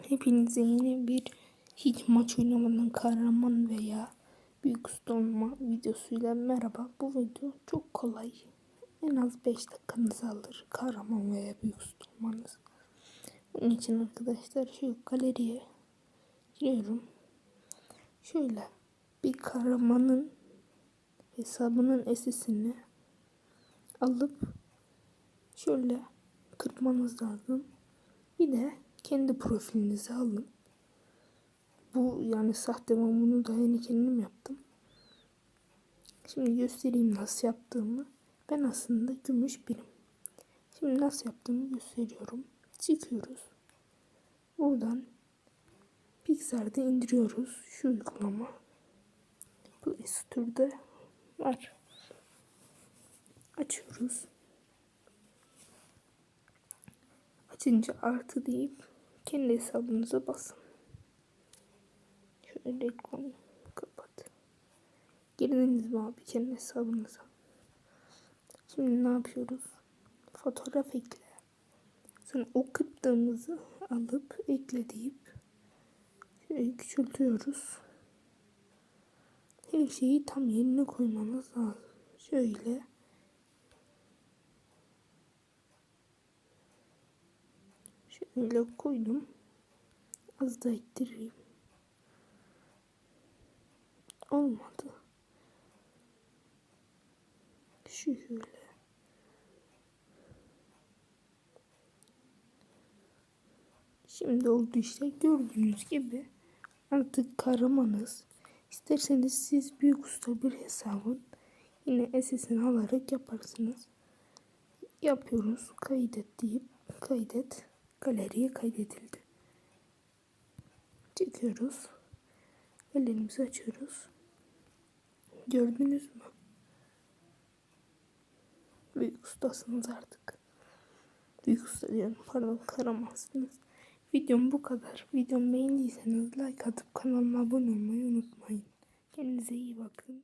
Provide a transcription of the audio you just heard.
Hepinize yeni bir hiç maç oynamadan kahraman veya büyük usta videosuyla merhaba. Bu video çok kolay. En az 5 dakikanızı alır kahraman veya büyük usta. Bunun için arkadaşlar şu galeriye giriyorum. Şöyle bir kahramanın hesabının SS'ini alıp şöyle kırpmanız lazım. Bir de kendi profilinizi alın. Bu yani sahte ben bunu da yeni kendim yaptım. Şimdi göstereyim nasıl yaptığımı. Ben aslında gümüş birim. Şimdi nasıl yaptığımı gösteriyorum. Çıkıyoruz. Buradan Pixar'da indiriyoruz. Şu uygulama. Play Store'da var. Açıyoruz. Açınca artı deyip kendi hesabınıza basın. Şöyle ekranı kapat. Girdiniz mi abi kendi hesabınıza? Şimdi ne yapıyoruz? Fotoğraf ekle. Sonra o kırptığımızı alıp ekle deyip şöyle küçültüyoruz. Her şeyi tam yerine koymamız lazım. Şöyle Şöyle koydum. Az da ittireyim. Olmadı. Şöyle. Şimdi oldu işte gördüğünüz gibi artık kahramanız. İsterseniz siz büyük usta bir hesabın yine SS'ini alarak yaparsınız. Yapıyoruz. Kaydet deyip kaydet galeriye kaydedildi. Çıkıyoruz. Galerimizi açıyoruz. Gördünüz mü? Büyük ustasınız artık. Büyük usta diyorum pardon karamazsınız. Videom bu kadar. Videomu beğendiyseniz like atıp kanalıma abone olmayı unutmayın. Kendinize iyi bakın.